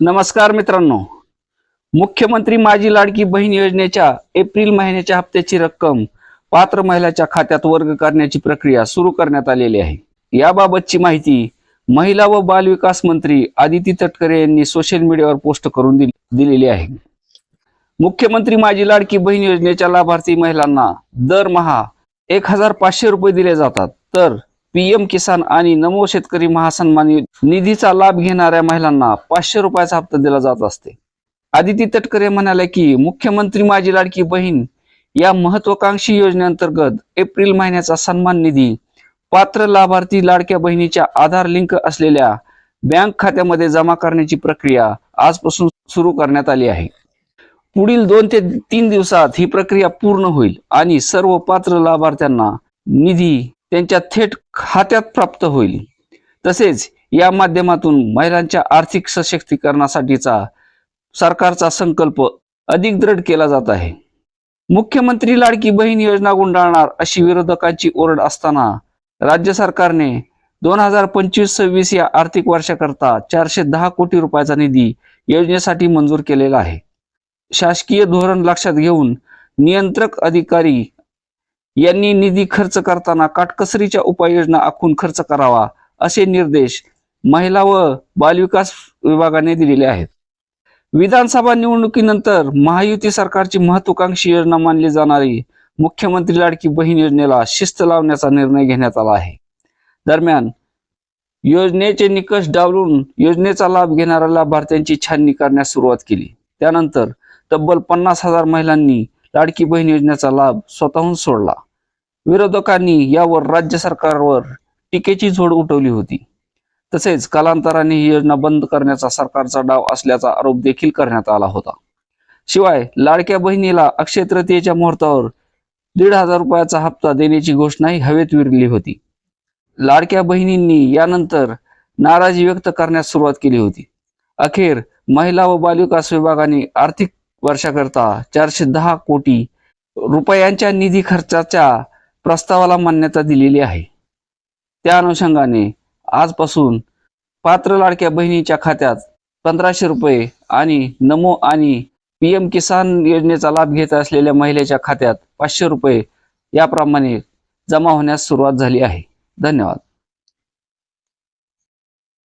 नमस्कार मित्रांनो. मुख्यमंत्री माझी लाडकी बहीण योजनेच्या एप्रिल महिन्याच्या हप्त्याची रक्कम पात्र महिलाच्या खात्यात वर्ग करण्याची प्रक्रिया सुरू करण्यात आलेली आहे. याबाबतची माहिती महिला व बालविकास मंत्री आदिती तटकरे यांनी सोशल मीडियावर पोस्ट करून दिलेली आहे. मुख्यमंत्री माझी लाडकी बहीण योजनेच्या लाभार्थी महिलांना दरमहा एक हजार पाचशे रुपये दिले जातात. तर पीएम किसान आणि नमो शेतकरी महासन्मान निधीचा लाभ घेणाऱ्या महिलांना पाचशे रुपयाचा हप्ता दिला जात असते. आदिती तटकरे म्हणाले की मुख्यमंत्री माझी लाडकी बहीण या महत्वाकांक्षी योजनेअंतर्गत एप्रिल महिन्याचा सन्मान निधी पात्र लाभार्थी लाडक्या बहिणीच्या आधार लिंक असलेल्या बँक खात्यामध्ये जमा करण्याची प्रक्रिया आजपासून सुरू करण्यात आली आहे. पुढील दोन ते तीन दिवसात ही प्रक्रिया पूर्ण होईल आणि सर्व पात्र लाभार्थ्यांना निधी त्यांच्या थेट खात्यात प्राप्त होईल. तसेच या माध्यमातून महिलांच्या आर्थिक सशक्तीकरणासाठीचा सरकारचा संकल्प अधिक दृढ केला जात आहे. मुख्यमंत्री लाडकी बहीण योजना गुंडाळणार अशी विरोधकांची ओरड असताना राज्य सरकारने दोन हजार पंचवीस सव्वीस या आर्थिक वर्षाकरता चारशे दहा कोटी रुपयाचा निधी योजनेसाठी मंजूर केलेला आहे. शासकीय धोरण लक्षात घेऊन नियंत्रक अधिकारी यांनी निधी खर्च करताना काटकसरीच्या उपाययोजना आखून खर्च करावा असे निर्देश महिला व बालविकास विभागाने दिलेले आहेत. विधानसभा निवडणुकीनंतर महायुती सरकारची महत्वाकांक्षी योजना मानली जाणारी मुख्यमंत्री लाडकी बहीण योजनेला शिस्त लावण्याचा निर्णय घेण्यात आला आहे. दरम्यान योजनेचे निकष डावलून योजनेचा लाभ घेणाऱ्या लाभार्थ्यांची छाननी करण्यास सुरुवात केली. त्यानंतर तब्बल पन्नास हजार महिलांनी लाडकी बहीण योजनेचा लाभ स्वतःहून सोडला. विरोधकांनी यावर राज्य सरकारवर टीकेची झोड उठवली होती. तसेच कालांतराने ही योजना बंद करण्याचा सरकारचा डाव असल्याचा आरोप देखील करण्यात आला होता. शिवाय लाडक्या बहिणीला अक्षय तृतीयेच्या मुहूर्तावर दीड हजार रुपयाचा हप्ता देण्याची घोषणाही हवेत विरली होती. लाडक्या बहिणींनी यानंतर नाराजी व्यक्त करण्यास सुरुवात केली होती. अखेर महिला व बालविकास विभागाने आर्थिक वर्षाकरता चारशे दहा कोटी रुपयांच्या निधी खर्चाच्या प्रस्तावाला मान्यता दिलेली आहे. त्या अनुषंगाने आजपासून पात्र लाडक्या बहिणीच्या खात्यात पंधराशे रुपये आणि नमो आणि पीएम किसान योजनेचा लाभ घेत असलेल्या महिलेच्या खात्यात पाचशे रुपये याप्रमाणे जमा होण्यास सुरुवात झाली आहे. धन्यवाद.